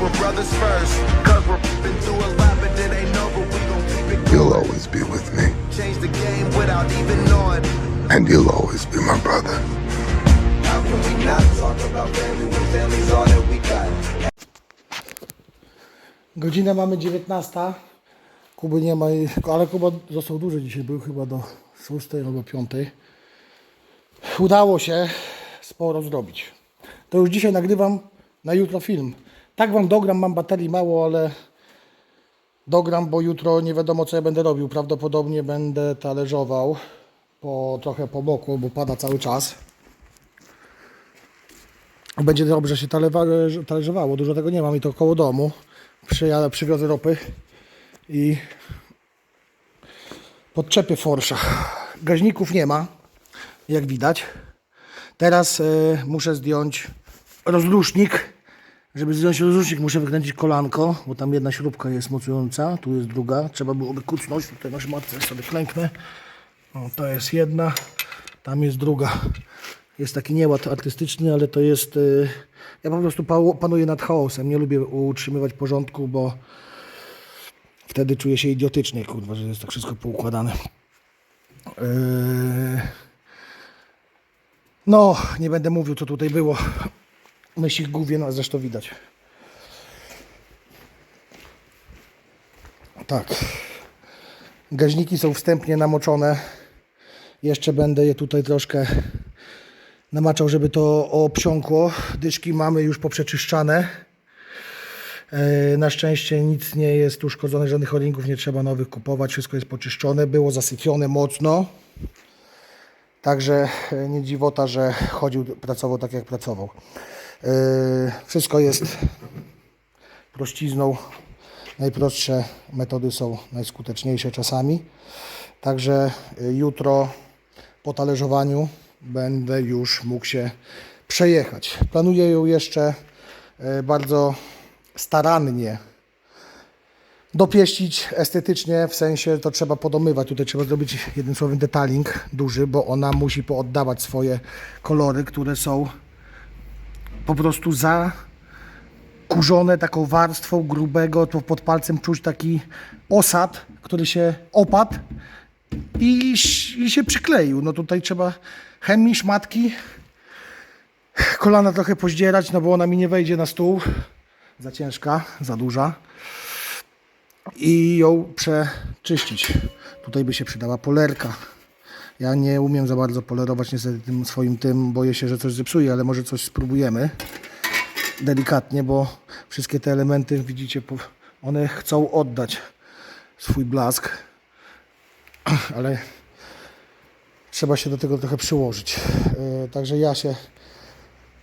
we're brothers first. Cause we're been through a lot, but it ain't over. We gon' keep it You'll always be with me, change the game without even knowing. and you'll always be my brother. How can we not talk about family when family's all that we got? Godzinę mamy 19. Kuby nie ma, ale Kuba został duży dzisiaj, był chyba do 6 albo 5. Udało się sporo zrobić. To już dzisiaj nagrywam na jutro film. Tak wam dogram, mam baterii mało, ale dogram, bo jutro nie wiadomo co ja będę robił. Prawdopodobnie będę talerzował po, trochę po boku, bo pada cały czas. Będzie dobrze się talerzowało. Dużo tego nie mam i to koło domu. Przyjadę, przywiozę ropy i podczepię forsza. Gaźników nie ma, jak widać. Teraz e, muszę zdjąć rozrusznik. Żeby zdjąć rozrusznik muszę wykręcić kolanko, bo tam jedna śrubka jest mocująca, tu jest druga. Trzeba byłoby kucnąć, tutaj na szmatce sobie klęknę. O, to jest jedna, tam jest druga. Jest taki nieład artystyczny, ale to jest... y, Ja po prostu pa- panuję nad chaosem. Nie lubię utrzymywać porządku, bo wtedy czuję się idiotycznie, kurwa, że jest tak wszystko poukładane. Yy, No, nie będę mówił, co tutaj było. Myśli w głowie, no zresztą widać. Tak. Gaźniki są wstępnie namoczone. Jeszcze będę je tutaj troszkę namaczał, żeby to obsiąkło. Dyszki mamy już poprzeczyszczane. E, Na szczęście nic nie jest uszkodzone, żadnych o-ringów nie trzeba nowych kupować. Wszystko jest poczyszczone, było zasyfione mocno. Także e, nie dziwota, że chodził, pracował tak jak pracował. E, Wszystko jest prościzną. Najprostsze metody są najskuteczniejsze czasami. Także y, jutro po talerzowaniu będę już mógł się przejechać. Planuję ją jeszcze y, bardzo starannie dopieścić estetycznie, w sensie to trzeba podomywać. Tutaj trzeba zrobić jednym słowem detaling duży, bo ona musi pooddawać swoje kolory, które są po prostu za kurzone taką warstwą grubego, to pod palcem czuć taki osad, który się opadł i, i się przykleił. No tutaj trzeba chemii, szmatki, kolana trochę pozdzierać, no bo ona mi nie wejdzie na stół. Za ciężka, za duża. I ją przeczyścić. Tutaj by się przydała polerka. Ja nie umiem za bardzo polerować niestety tym swoim tym, boję się, że coś zepsuje, ale może coś spróbujemy delikatnie, bo wszystkie te elementy, widzicie, one chcą oddać swój blask, ale trzeba się do tego trochę przyłożyć. Yy, Także ja się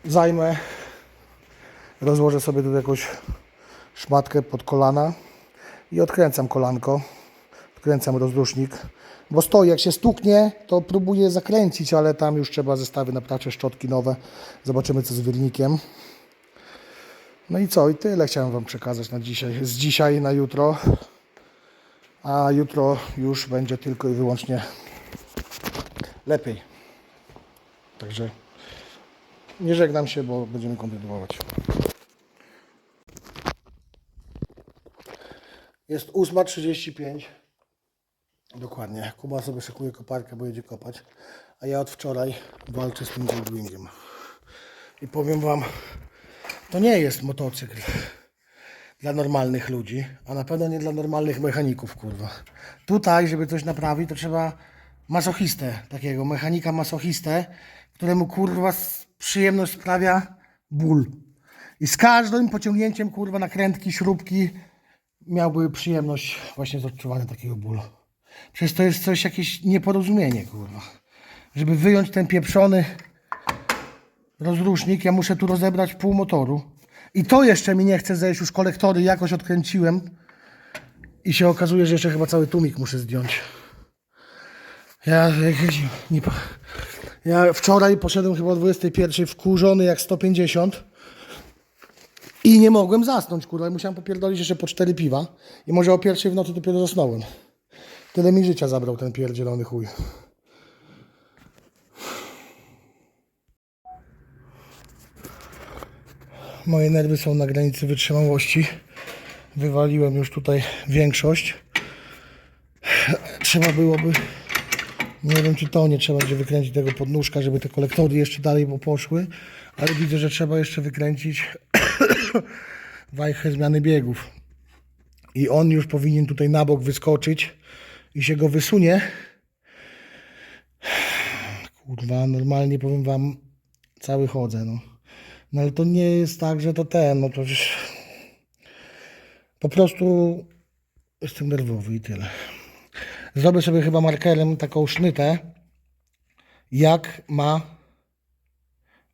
zajmę, rozłożę sobie tu jakąś szmatkę pod kolana i odkręcam kolanko, odkręcam rozrusznik, bo stoi, jak się stuknie, to próbuję zakręcić, ale tam już trzeba zestawy naprawcze, szczotki nowe. Zobaczymy co z wiernikiem. No i co? I tyle chciałem Wam przekazać na dzisiaj. Z dzisiaj na jutro. A jutro już będzie tylko i wyłącznie lepiej. Także nie żegnam się, bo będziemy kontynuować. Jest 8.35. Dokładnie. Kuba sobie szykuje koparkę, bo jedzie kopać. A ja od wczoraj walczę z tym Goldwingiem. I powiem Wam, to nie jest motocykl dla normalnych ludzi, a na pewno nie dla normalnych mechaników, kurwa. Tutaj, żeby coś naprawić, to trzeba masochistę, takiego mechanika masochistę, któremu kurwa przyjemność sprawia ból. I z każdym pociągnięciem kurwa nakrętki, śrubki miałby przyjemność właśnie z odczuwania takiego bólu. Przecież to jest coś, jakieś nieporozumienie, kurwa. Żeby wyjąć ten pieprzony rozrusznik, ja muszę tu rozebrać pół motoru. I to jeszcze mi nie chce zejść, już kolektory jakoś odkręciłem. I się okazuje, że jeszcze chyba cały tłumik muszę zdjąć. Ja, nie, ja wczoraj poszedłem chyba o 21 wkurzony jak 150 i nie mogłem zasnąć, kurwa. Musiałem popierdolić jeszcze po cztery piwa i może o pierwszej w nocy dopiero zasnąłem. Tyle mi życia zabrał ten pierdzielony chuj. Moje nerwy są na granicy wytrzymałości. Wywaliłem już tutaj większość. Trzeba byłoby, nie wiem czy to nie trzeba będzie wykręcić tego podnóżka, żeby te kolektory jeszcze dalej poszły, ale widzę, że trzeba jeszcze wykręcić wajchę zmiany biegów. I on już powinien tutaj na bok wyskoczyć i się go wysunie. Kurwa, normalnie powiem wam, cały chodzę, no. No ale to nie jest tak, że to ten, no to już po prostu jestem nerwowy i tyle. Zrobię sobie chyba markerem taką sznytę, jak ma,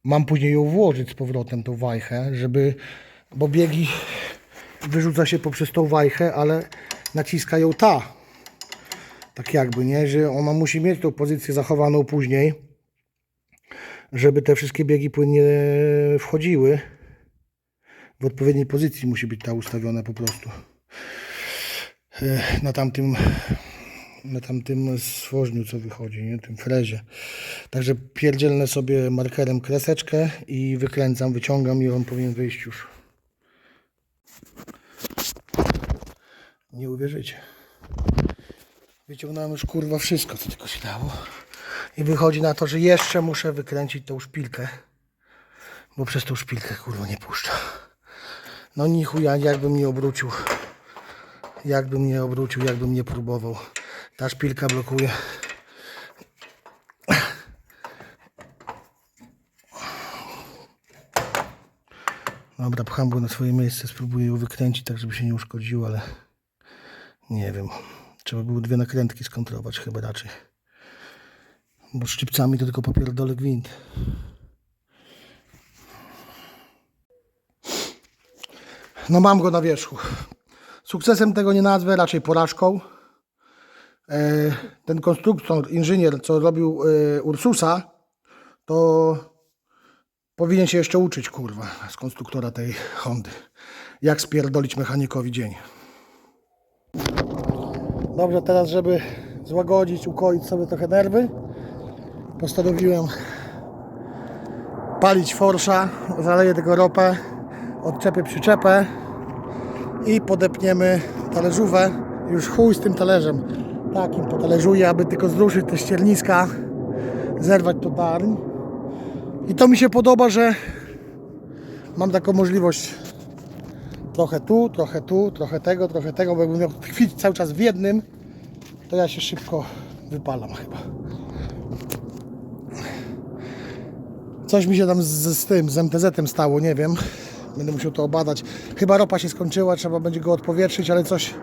mam później ją włożyć z powrotem, tą wajchę, żeby, bo biegi wyrzuca się poprzez tą wajchę, ale naciska ją ta. Tak jakby, nie? Że ona musi mieć tą pozycję zachowaną później, żeby te wszystkie biegi płynnie wchodziły. W odpowiedniej pozycji musi być ta ustawiona po prostu. E, Na tamtym na tamtym stworzniu, co wychodzi, nie? tym frezie. Także pierdzielnę sobie markerem kreseczkę i wykręcam, wyciągam i on powinien wyjść już. Nie uwierzycie. Wyciągnąłem już kurwa wszystko, co tylko się dało. I wychodzi na to, że jeszcze muszę wykręcić tą szpilkę. Bo przez tą szpilkę kurwa nie puszcza. No ni chuja, jakbym nie obrócił. Jakbym nie obrócił, jakbym nie próbował. Ta szpilka blokuje. Dobra, pcham go na swoje miejsce, spróbuję ją wykręcić tak, żeby się nie uszkodził, ale nie wiem. Trzeba było dwie nakrętki skontrować chyba raczej. Bo szczypcami to tylko popierdolę gwint. No mam go na wierzchu. Sukcesem tego nie nazwę, raczej porażką. E, Ten konstruktor, inżynier, co robił e, Ursusa, to powinien się jeszcze uczyć, kurwa, z konstruktora tej Hondy. Jak spierdolić mechanikowi dzień. Dobrze, teraz żeby złagodzić, ukoić sobie trochę nerwy, postanowiłem palić forsza, zaleję tego ropę, odczepię przyczepę i podepniemy talerzówę. Już chuj z tym talerzem. Takim potalerzuję, aby tylko zruszyć te ścierniska, zerwać to darń. I to mi się podoba, że mam taką możliwość trochę tu, trochę tu, trochę tego, trochę tego, bo jakbym miał tkwić cały czas w jednym, to ja się szybko wypalam chyba. Coś mi się tam z, z tym, z MTZ-em stało, nie wiem. Będę musiał to obadać. Chyba ropa się skończyła, trzeba będzie go odpowietrzyć, ale coś,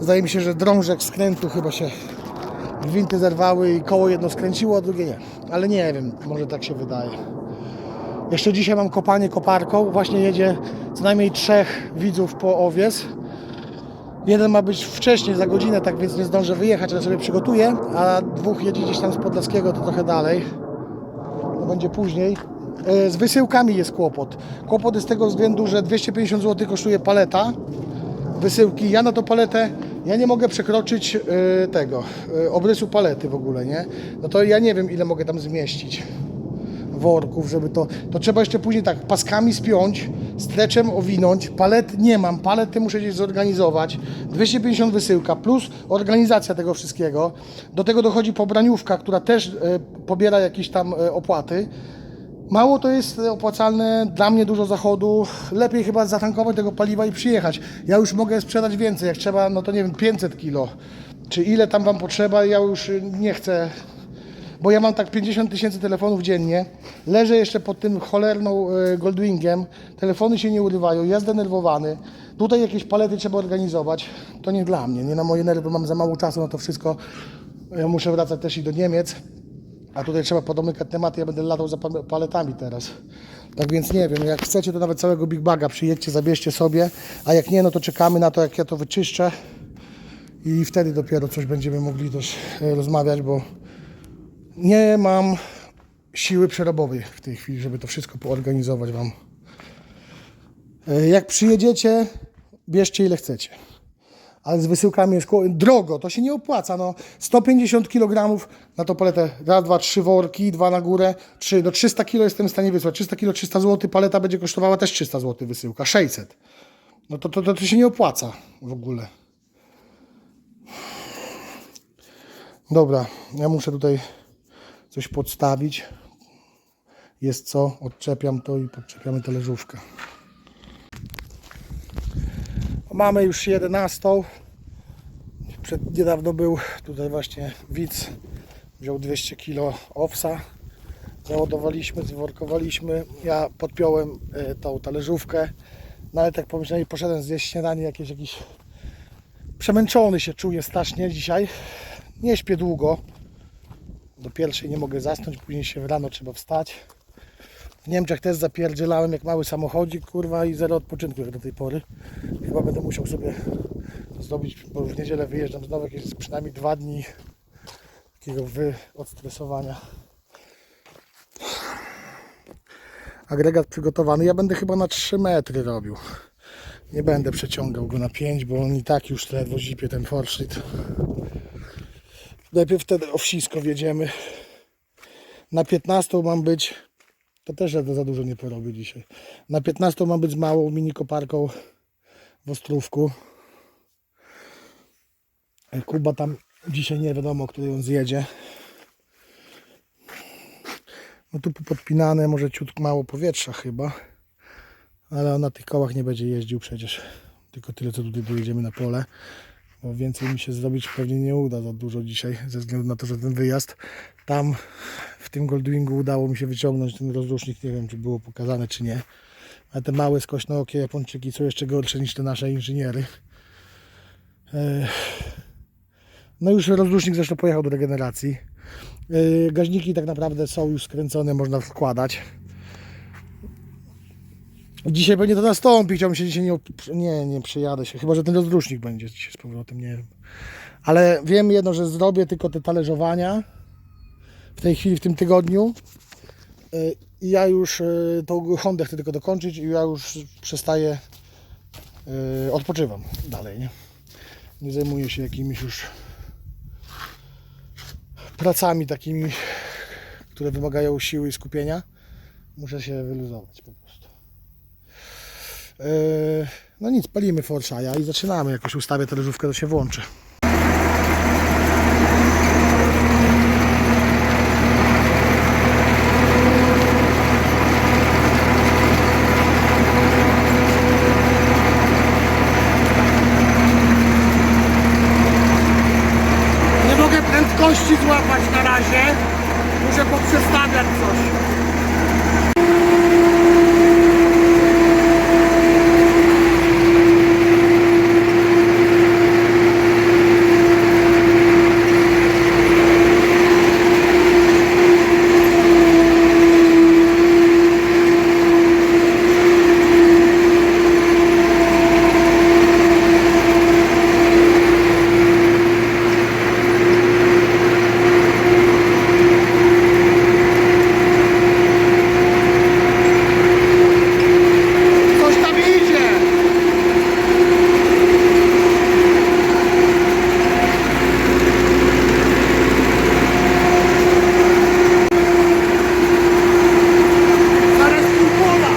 zdaje mi się, że drążek skrętu chyba się gwinty zerwały i koło jedno skręciło, a drugie nie. Ale nie wiem, może tak się wydaje. Jeszcze dzisiaj mam kopanie koparką. Właśnie jedzie co najmniej trzech widzów po owiec. Jeden ma być wcześniej, za godzinę, tak więc nie zdążę wyjechać, ale sobie przygotuję. A dwóch jedzie gdzieś tam z Podlaskiego, to trochę dalej. To będzie później. E, Z wysyłkami jest kłopot. Kłopot jest z tego względu, że 250 zł kosztuje paleta wysyłki. Ja na tą paletę, ja nie mogę przekroczyć e, tego, e, obrysu palety w ogóle, nie? No to ja nie wiem, ile mogę tam zmieścić worków, żeby to, to trzeba jeszcze później tak paskami spiąć, streczem owinąć, palet nie mam, palety muszę gdzieś zorganizować, 250 wysyłka plus organizacja tego wszystkiego, do tego dochodzi pobraniówka, która też e, pobiera jakieś tam e, opłaty, Mało to jest opłacalne, dla mnie dużo zachodu. Lepiej chyba zatankować tego paliwa i przyjechać. Ja już mogę sprzedać więcej, jak trzeba, no to nie wiem, 500 kilo. Czy ile tam Wam potrzeba, ja już nie chcę, bo ja mam tak 50 tysięcy telefonów dziennie. Leżę jeszcze pod tym cholerną y, Goldwingiem, telefony się nie urywają, ja zdenerwowany. Tutaj jakieś palety trzeba organizować. To nie dla mnie, nie na moje nerwy, mam za mało czasu na to wszystko. Ja muszę wracać też i do Niemiec. A tutaj trzeba podomykać tematy, ja będę latał za pa- paletami teraz. Tak więc nie wiem, jak chcecie, to nawet całego Big Baga przyjedźcie, zabierzcie sobie, a jak nie, no to czekamy na to, jak ja to wyczyszczę i wtedy dopiero coś będziemy mogli też e, rozmawiać, bo nie mam siły przerobowej w tej chwili, żeby to wszystko poorganizować Wam. E, Jak przyjedziecie, bierzcie ile chcecie. ale z wysyłkami jest drogo, to się nie opłaca. No, 150 kg na to paletę, raz, dwa, trzy worki, dwa na górę, trzy, do 300 kg jestem w stanie wysłać. 300 kg, 300 zł, paleta będzie kosztowała też 300 zł wysyłka, 600. No to, to, to, to się nie opłaca w ogóle. Dobra, ja muszę tutaj coś podstawić. Jest co, odczepiam to i podczepiamy talerzówkę. Mamy już 11. Przed, niedawno był tutaj właśnie widz. Wziął 200 kg owsa. Załadowaliśmy, zworkowaliśmy. Ja podpiąłem e, tą talerzówkę. Nawet tak pomyślałem, poszedłem zjeść śniadanie jakieś, jakiś przemęczony się czuję strasznie dzisiaj. Nie śpię długo. Do pierwszej nie mogę zasnąć, później się rano trzeba wstać. W Niemczech też zapierdzielałem jak mały samochodzik, kurwa, i zero odpoczynku jak do tej pory. Chyba będę musiał sobie zrobić, bo w niedzielę wyjeżdżam znowu jakieś przynajmniej dwa dni takiego wy odstresowania. Agregat przygotowany. Ja będę chyba na 3 metry robił. Nie będę przeciągał go na 5, bo on i tak już ledwo zipie ten forszlit. Najpierw wtedy o wsisko wjedziemy. Na 15 mam być to też za, za dużo nie porobię dzisiaj. Na 15 mam być z małą mini koparką w Ostrówku. E, Kuba tam dzisiaj nie wiadomo, o której on zjedzie. No tu podpinane, może ciut mało powietrza chyba. Ale on na tych kołach nie będzie jeździł przecież. Tylko tyle, co tutaj dojedziemy na pole. Bo więcej mi się zrobić pewnie nie uda za dużo dzisiaj, ze względu na to, że ten wyjazd tam w tym Goldwingu udało mi się wyciągnąć ten rozrusznik, nie wiem czy było pokazane czy nie. Ale te małe skośnookie Japończyki są jeszcze gorsze niż te nasze inżyniery. No już rozrusznik zresztą pojechał do regeneracji. Gaźniki tak naprawdę są już skręcone, można wkładać. Dzisiaj pewnie to nastąpi, chciałbym się dzisiaj nie, nie, nie przyjadę się, chyba że ten rozrusznik będzie dzisiaj z powrotem, nie wiem. Ale wiem jedno, że zrobię tylko te talerzowania w tej chwili, w tym tygodniu. Y, I ja już y, tą Hondę chcę tylko dokończyć i ja już przestaję, y, odpoczywam dalej, nie? Nie zajmuję się jakimiś już pracami takimi, które wymagają siły i skupienia. Muszę się wyluzować po prostu. Y, No nic, palimy Forszaja i zaczynamy. Jakoś ustawię talerzówkę, to się włączy. Nie mogę prędkości złapać na razie. Muszę poprzestawiać coś. Coś tam idzie! Zaraz tu pola!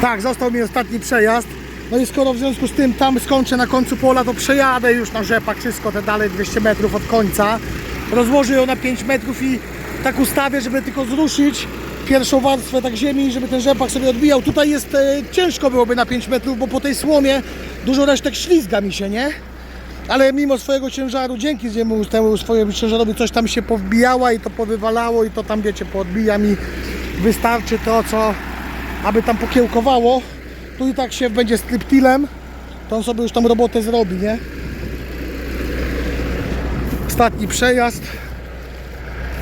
Tak, został mi ostatni przejazd. No i skoro w związku z tym tam skończę na końcu pola, to przejadę już na rzepak wszystko te dalej 200 metrów od końca. Rozłożę ją na 5 metrów i tak ustawię, żeby tylko zruszyć pierwszą warstwę tak ziemi, żeby ten rzepak sobie odbijał. Tutaj jest e, ciężko byłoby na 5 metrów, bo po tej słomie dużo resztek ślizga mi się, nie? Ale mimo swojego ciężaru, dzięki niemu, temu swojemu ciężarowi coś tam się powbijała i to powywalało i to tam wiecie, poodbija mi. Wystarczy to, co aby tam pokiełkowało. Tu i tak się będzie striptilem, to on sobie już tam robotę zrobi, nie? Ostatni przejazd.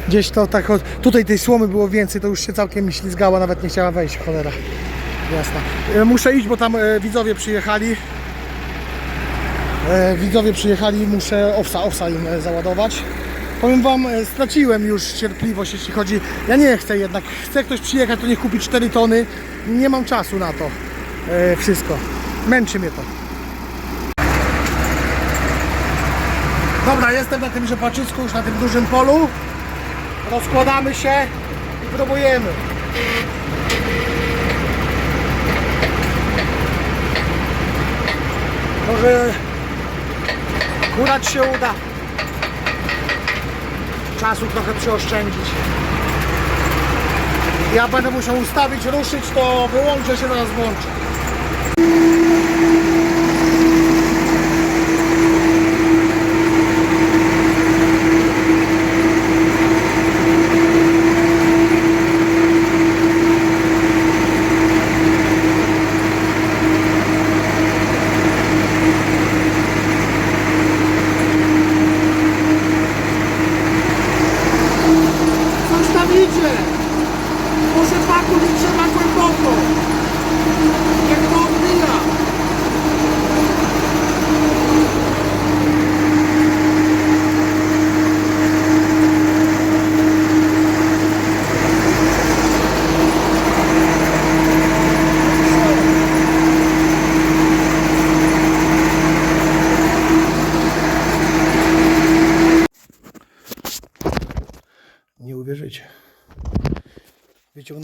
Gdzieś to tak, tutaj tej słomy było więcej, to już się całkiem mi ślizgała, nawet nie chciała wejść, cholera. Jasne. E, Muszę iść, bo tam e, widzowie przyjechali. E, widzowie przyjechali, muszę owsa, owsa im załadować. Powiem wam, e, straciłem już cierpliwość, jeśli chodzi. Ja nie chcę jednak. Chce ktoś przyjechać, to niech kupi 4 tony. Nie mam czasu na to. E, wszystko. Męczy mnie to. Dobra, jestem na tym rzepaczysku, już na tym dużym polu. Rozkładamy się i próbujemy. Może kurać się uda. Czasu trochę przyoszczędzić. Ja będę musiał ustawić, ruszyć, to wyłączę się, zaraz włączę. Coś tam idzie! Może paku nie trzeba głęboko! Jak to odbija! Nie uwierzycie.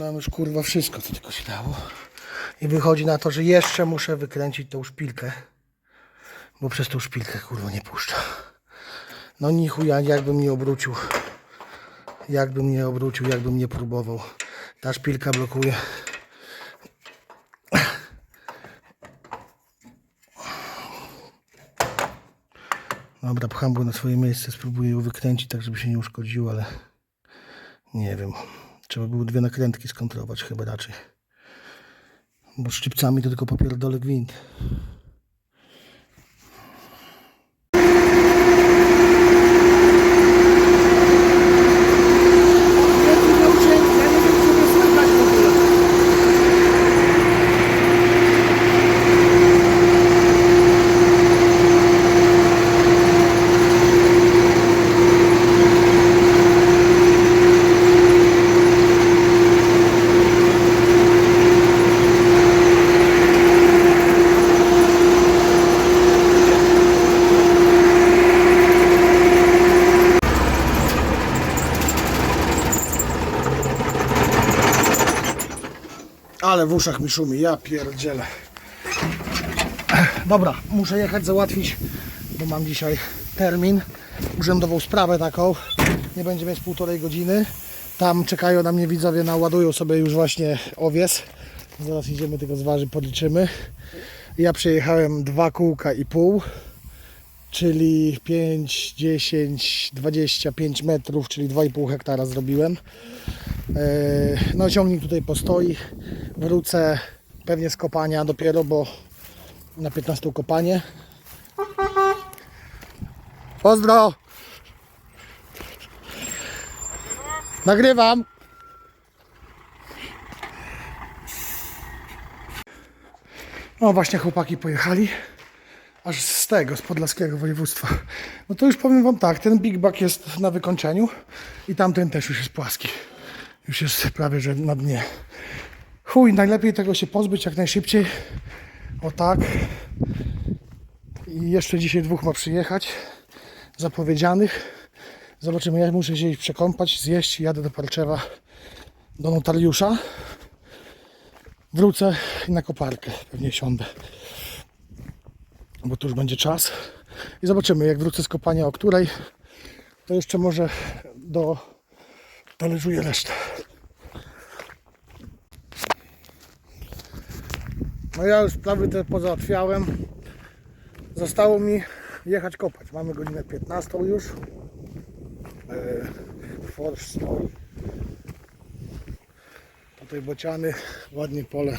Wyciągnąłem już kurwa wszystko, co tylko się dało. I wychodzi na to, że jeszcze muszę wykręcić tą szpilkę. Bo przez tą szpilkę kurwa nie puszcza. No ni chuja, jakbym nie obrócił. Jakbym nie obrócił, jakbym nie próbował. Ta szpilka blokuje. Dobra, pcham go na swoje miejsce, spróbuję ją wykręcić tak, żeby się nie uszkodził, ale nie wiem. Trzeba było dwie nakrętki skontrować chyba raczej. Bo szczypcami to tylko popierdolę gwint. Ale w uszach mi szumi, ja pierdzielę. Dobra, muszę jechać załatwić, bo mam dzisiaj termin, urzędową sprawę taką. Nie będzie mieć półtorej godziny. Tam czekają na mnie widzowie, naładują sobie już właśnie owies. Zaraz idziemy tego zważy, podliczymy. Ja przejechałem dwa kółka i pół, czyli 5, 10, 25 metrów, czyli 2,5 hektara zrobiłem. E, No ciągnik tutaj postoi. Wrócę pewnie z kopania dopiero, bo na 15 kopanie. Pozdro! Nagrywam! No właśnie chłopaki pojechali. Aż z tego, z podlaskiego województwa. No to już powiem wam tak, ten Big Buck jest na wykończeniu i tamten też już jest płaski. Już jest prawie, że na dnie. Chuj, najlepiej tego się pozbyć jak najszybciej. O tak. I jeszcze dzisiaj dwóch ma przyjechać. Zapowiedzianych. Zobaczymy, ja muszę się przekąpać, zjeść i jadę do Parczewa do notariusza. Wrócę i na koparkę pewnie siądę. Bo tu już będzie czas. I zobaczymy, jak wrócę z kopania o której, to jeszcze może do talerzuję resztę. No ja już sprawy te pozałatwiałem. Zostało mi jechać kopać. Mamy godzinę 15 już. Eee, Forsz stoi. Tutaj bociany, ładnie pole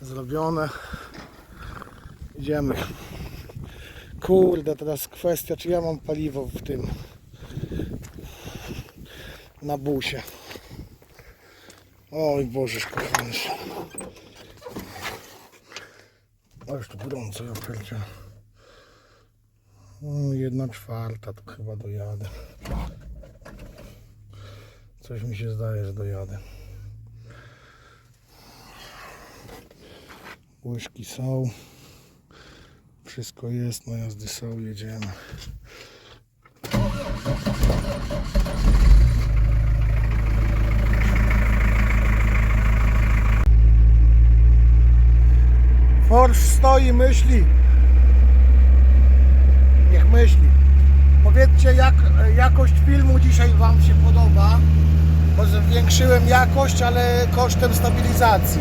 zrobione. Idziemy. Kurde, teraz kwestia, czy ja mam paliwo w tym na busie. Oj Boże, kochany. Już tu gorąco, ja pierdzie. Mm, Jedna czwarta to chyba dojadę. Coś mi się zdaje, że dojadę. Łyżki są. Wszystko jest, no jazdy są, jedziemy. Forsz stoi, myśli. Niech myśli. Powiedzcie, jak jakość filmu dzisiaj Wam się podoba. Bo zwiększyłem jakość, ale kosztem stabilizacji.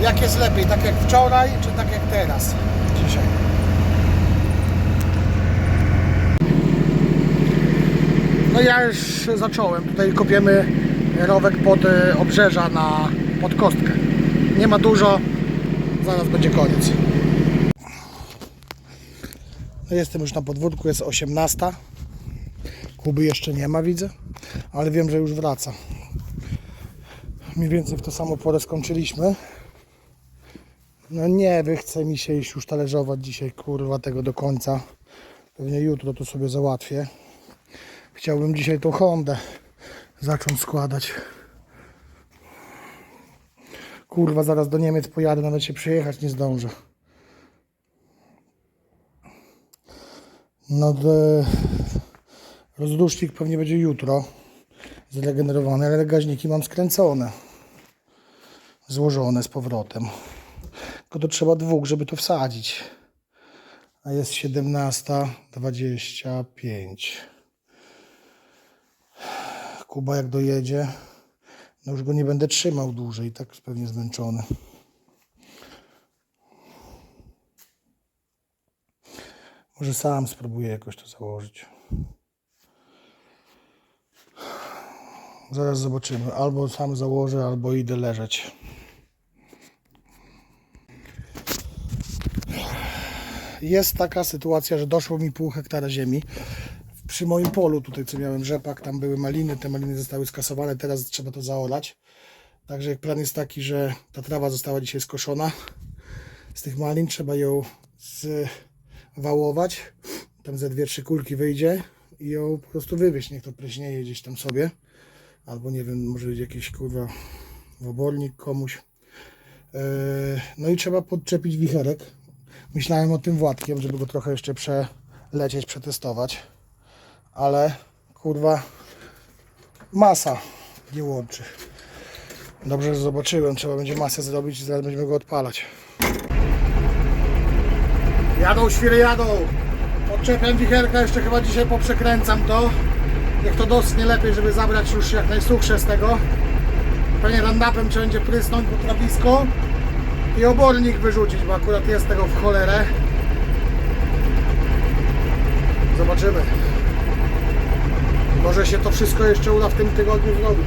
I jak jest lepiej, tak jak wczoraj, czy tak jak teraz, dzisiaj. No ja już zacząłem. Tutaj kopiemy rowek pod e, obrzeża na pod kostkę. Nie ma dużo, zaraz będzie koniec. No jestem już na podwórku, jest 18. Kuby jeszcze nie ma, widzę, ale wiem, że już wraca. Mniej więcej w to samo porę skończyliśmy. No nie, wychce mi się iść już talerzować dzisiaj, kurwa, tego do końca. Pewnie jutro to sobie załatwię. Chciałbym dzisiaj tą Hondę zacząć składać. Kurwa, zaraz do Niemiec pojadę, nawet się przyjechać nie zdążę. No, de... rozrusznik pewnie będzie jutro zregenerowany, ale gaźniki mam skręcone. Złożone z powrotem. Tylko to trzeba dwóch, żeby to wsadzić. A jest 17.25. Kuba jak dojedzie, no już go nie będę trzymał dłużej, tak pewnie zmęczony. Może sam spróbuję jakoś to założyć. Zaraz zobaczymy. Albo sam założę, albo idę leżeć. Jest taka sytuacja, że doszło mi pół hektara ziemi przy moim polu tutaj, co miałem rzepak, tam były maliny, te maliny zostały skasowane, teraz trzeba to zaorać. Także plan jest taki, że ta trawa została dzisiaj skoszona. Z tych malin trzeba ją zwałować. Tam ze dwie, trzy kulki wyjdzie i ją po prostu wywieźć. Niech to pryśnieje gdzieś tam sobie. Albo nie wiem, może być jakiś kurwa wobornik komuś. Yy, No i trzeba podczepić wicherek. Myślałem o tym Władkiem, żeby go trochę jeszcze przelecieć, przetestować ale kurwa masa nie łączy. Dobrze, że zobaczyłem, trzeba będzie masę zrobić i zaraz będziemy go odpalać. Jadą świry, jadą! Odczepiam wicherka, jeszcze chyba dzisiaj poprzekręcam to. Niech to doschnie lepiej, żeby zabrać już jak najsuchsze z tego. Pewnie randapem trzeba będzie prysnąć po trawisko i obornik wyrzucić, bo akurat jest tego w cholerę. Zobaczymy. Może się to wszystko jeszcze uda w tym tygodniu zrobić.